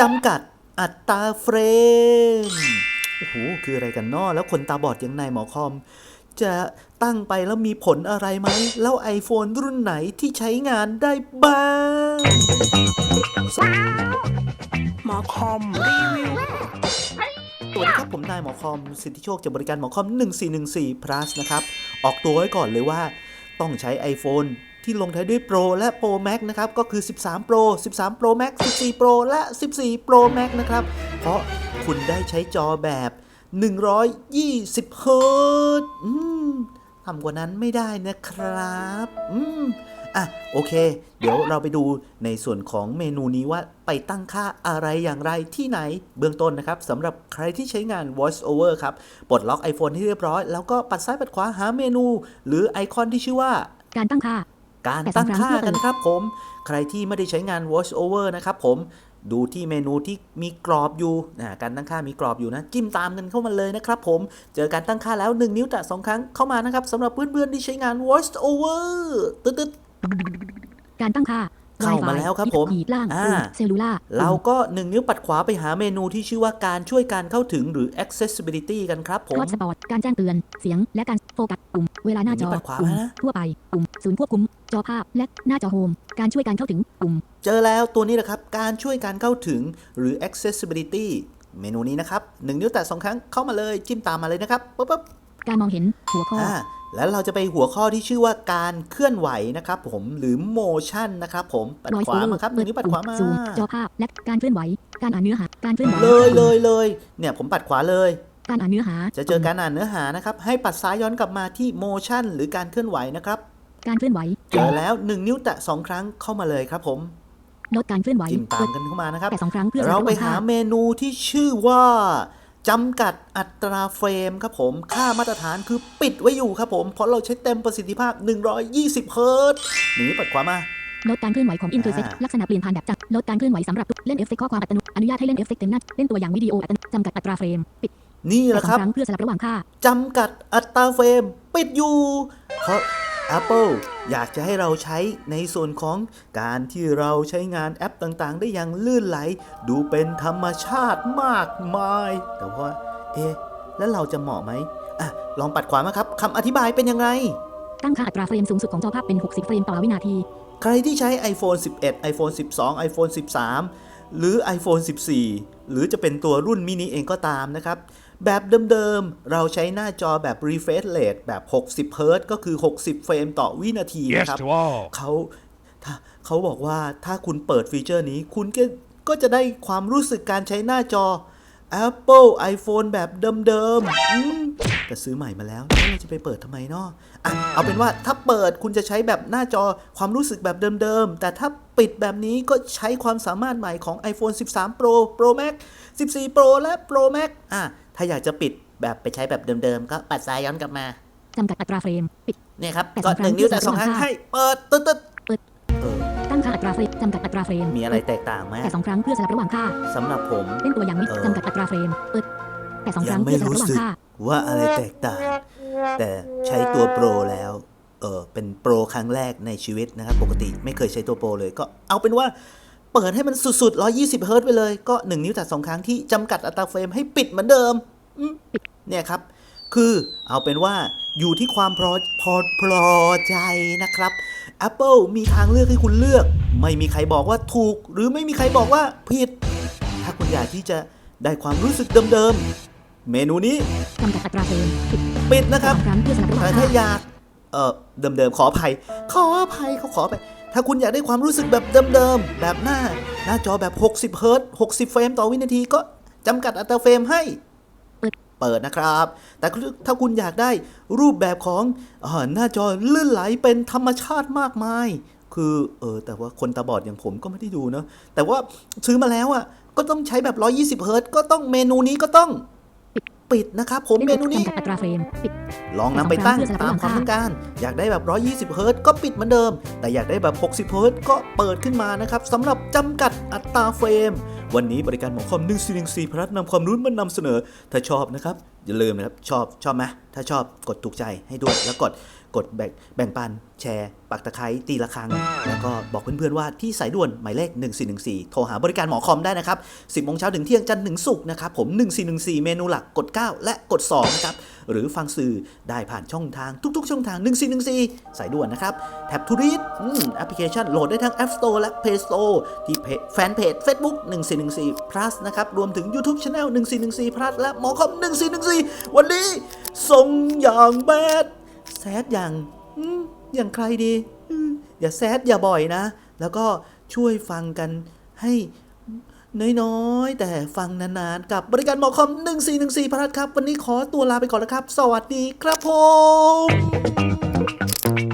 จำกัดอัตราเฟรม โอ้โห คืออะไรกันเนาะแล้วคนตาบอดอย่างนายหมอคอม จะตั้งไปแล้วมีผลอะไรไหม แล้ว iPhone รุ่นไหนที่ใช้งานได้บ้าง หมอคอมรีวิวสวัสดีครับ ผมนายหมอคอม สิทธิโชคจากบริการหมอคอม 1414 plus นะครับ ออกตัวไว้ก่อนเลยว่า ต้องใช้ iPhone ที่ลงท้ายด้วย Pro และ Pro Max นะครับ ก็คือ 13 Pro 13 Pro Max 14 Pro และ 14 Pro Max นะครับ เพราะคุณได้ใช้จอแบบ 120 h z อืมต่ำกว่านั้นไม่ได้นะครับ อืมอะโอเค เดี๋ยวเราไปดูในส่วนของเมนูนี้ว่าไปตั้งค่าอะไรอย่างไรที่ไหนเบื้องต้นนะครับสำหรับใครที่ใช้งาน voice over ครับ ปลดล็อก iPhone ที่เรียบร้อย แล้วก็ปัดซ้ายปัดขวาหาเมนู หรือไอคอนที่ชื่อว่า การตั้งค่า การตั้งค่ากันครับผม ใครที่ไม่ได้ใช้งาน voice over นะครับผมดูที่เมนูที่มีกรอบอยู่นะการตั้งค่ามีกรอบอยู่นะ จิ้มตามกันเข้ามาเลยนะครับผม เจอการตั้งค่าแล้ว 1 นิ้วแตะ2ครั้งเข้ามานะครับสำหรับเพื่อนๆที่ใช้งาน voice over ตึ๊ดๆการตั้งค่า เข้ามาแล้วครับผมขีดล่างอ่าเซลลูล่าเราก็1นิ้วปัดขวาไปหาเมนูที่ชื่อว่าการช่วยการเข้าถึงหรือ accessibility กันครับผมคอร์สสปอร์ตการแจ้งเตือนเสียงและการโฟกัสปุ่มเวลาหน้าจออันนี้ปัดขวาปุ่มนะทั่วไปปุ่มศูนย์ควบคุมจอภาพและหน้าจอโฮมการช่วยการเข้าถึงปุ่มเจอแล้วตัวนี้แหละครับ การช่วยการเข้าถึงหรือ accessibility เมนูนี้นะครับ1นิ้วแตะ2ครั้งเข้ามาเลยจิ้มตามมาเลยนะครับปุ๊บปุ๊บการมองเห็นหัวข้ออ่า แล้วเราจะไปหัวข้อที่ชื่อว่าการเคลื่อนไหวนะครับผมหรือ motion นะครับผมปัด Voice ขวา over มาครับหนึ่งนิ้วปัดขวามาซูมจอภาพและการเคลื่อนไหว การอ่านเนื้อหาการเคลื่อนไหวเลยเลยเลยเนี่ยผมปัดขวาเลยการอ่านเนื้อหา จะเจอการอ่านเนื้อหานะครับ ให้ปัดซ้ายย้อนกลับมาที่ motion หรือการเคลื่อนไหวนะครับ การเคลื่อนไหวเจอแล้ว 1 นิ้วแตะ2ครั้งเข้ามาเลยครับผมลดการเคลื่อนไหวจิ้มตาเปิมดกันเข้ามานะครับแต่สองครั้งเพื่อเราไปสลับระว่หาค่เมนูที่ชื่อว่า จำกัดอัตราเฟรมครับผม ค่ามาตรฐานคือปิดไว้อยู่ครับผม เพราะเราใช้เต็มประสิทธิภาพ 120 เฮิรตซ์หนึ่งนิ้วปัดขวามาลดการเคลื่อนไหวของอินเทอร์เซ็ตอ่าลักษณะเปลี่ยนผ่านแบบจัดลดการเคลื่อนไหวสำหรับเล่นเอฟเฟกต์ข้อความอัตโนอนุญาตให้เล่นเอฟเฟกต์เต็มหน้าเล่นตัวอย่างวิดีโออัตโนจำกัดอัตราเฟรมปิดนี่แหแต่ละสอครังบครั้งเพื่อสลับระหว่างค่าจำกัดอัตราเฟรม ปิดอยู่เพราะ Apple อยากจะให้เราใช้ในส่วนของการที่เราใช้งานแอปต่างๆ ได้อย่างลื่นไหล ดูเป็นธรรมชาติมากมาย แต่ว่าเอ๊ะแล้วเราจะเหมาะไหมอะลองปัดขวามาครับคำอธิบายเป็นยังไง ตั้งค่าอัตราเฟรมสูงสุดของจอภาพเป็น 60 เฟรมต่อวินาที ใครที่ใช้ iPhone 11 iPhone 12 iPhone 13 หรือ iPhone 14 หรือจะเป็นตัวรุ่นมินิเองก็ตามนะครับ แบบเดิมๆ เราใช้หน้าจอแบบ refresh rate แบบ 60เฮิรตซ์ก็คือ 60 เฟรมต่อวินาที yes นะครับ to all เขาถ้าเขาบอกว่าถ้าคุณเปิดฟีเจอร์นี้ คุณก็ก็จะได้ความรู้สึกการใช้หน้าจอ Apple iPhone แบบเดิมๆอืมแต่ซื้อใหม่มาแล้วแล้วเราจะไปเปิดทำไมเนาะอะเอาเป็นว่าถ้าเปิดคุณจะใช้แบบหน้าจอความรู้สึกแบบเดิมๆ แต่ถ้าปิดแบบนี้ก็ใช้ความสามารถใหม่ของ iPhone 13 Pro Pro Max 14 Pro และ Pro Max อะ ถ้าอยากจะปิดแบบไปใช้แบบเดิมๆ ก็ปัดซ้ายย้อนกลับมาจำกัดอัตราเฟรม ปิด เนี่ยครับแต่ก็สองครั้งหนึ่งนิ้วแต่สองครั้งเพื่อให้ เปิดตึ๊ดตึ๊ดเปิดเออตั้งค่าอัตราเฟรมจำกัดอัตราเฟรม มีอะไรแตกต่างไหมแต่สองครั้งเพื่อสลับระหว่างค่าสำหรับผมเล่นตัวอย่างวิเออจำกัดอัตราเฟรม เปิด แต่สองคยัรั้งงไม่เพื่อสลับรู้ระหว่างสึกค่าว่าอะไรแตกต่าง แต่ใช้ตัวโปรแล้วเออเป็นโปรครั้งแรกในชีวิตนะครับ ปกติไม่เคยใช้ตัวโปรเลยก็เอาเป็นว่า เปิดให้มันสุดๆ 120เฮิรต์ไปเลย ก็ 1 นิ้วแต่สองครั้งที่จำกัดอัตราเฟรมให้ปิดเหมือนเดิม เนี่ยครับ คือเอาเป็นว่าอยู่ที่ความพอพอพอใจนะครับ Apple มีทางเลือกให้คุณเลือก ไม่มีใครบอกว่าถูก หรือไม่มีใครบอกว่าผิด ถ้าคุณอยากที่จะได้ความรู้สึกเดิมๆ เมนูนี้จำกัดอัตราเฟรมปิดปิดนะครับแต่ถ้าค่าอยากเออเดิมๆ ขออภัย ขออภัยเขาขอไป ถ้าคุณอยากได้ความรู้สึกแบบเดิมๆ แบบหน้า หน้าจอแบบ 60เฮิรต60 เฟรมต่อวินาทีก็จำกัดอัตราเฟรมให้ เปิดนะครับ แต่ถ้าคุณอยากได้รูปแบบของอหน้าจอลื่นไหลเป็นธรรมชาติมากมาย คือเออแต่ว่าคนตาบอดอย่างผมก็ไม่ได้ดูเนอะแต่ว่าซื้อมาแล้วอะก็ต้องใช้แบบ 120เฮิรตก็ต้องเมนูนี้ก็ต้อง ปิดนะครับ ผมเมนูนี้จำกัดอัตราเฟรมปิดลองนำไปตั้งสองครั้งตามความเพื่อสลับระหว่างต้องการ อยากได้แบบ 120 เฮิรตซ์ก็ปิดเหมือนเดิม แต่อยากได้แบบ 60 เฮิรตซ์ก็เปิดขึ้นมานะครับสำหรับจำกัดอัตราเฟรม วันนี้บริการหมอคอม1 4 1 4พลัสนำความรู้มานำเสนอ ถ้าชอบนะครับ อย่าลืมนะครับ ชอบชอบไหมถ้าชอบกดถูกใจให้ด้วย แล้วกดกดแบ่งแบ่งปัน แชร์ ปักตะไคร้ตีละครัง แล้วก็บอกเพื่อนๆว่าที่สายด่วนหมายเลข 1414 โทรหาบริการหมอคอมได้นะครับ 10โมงเช้าถึงเที่ยงจันทร์ถึงศุกร์นะครับผม 1414 เมนูหลักกด 9 และกด2นะครับ หรือฟังสื่อได้ผ่านช่องทางทุกๆ ช่องทาง 1414 สายด่วนนะครับ แท็บทูรีดแอปพลิเคชันโหลดได้ทั้ง App Store และ Play Store ที่เพจแฟนเพจ Facebook 1414 plus นะครับ รวมถึง YouTube Channel 1414 plus และหมอคอม1414 วันนี้ส่งอย่างแบดแซดอย่างอย่างใครดี อย่าแซดอย่าบ่อยนะ แล้วก็ช่วยฟังกันให้ น้อยๆ แต่ฟังนานๆ กับบริการหมอคอม 1414พรัสครับ วันนี้ขอตัวลาไปก่อนแล้วครับ สวัสดีครับผม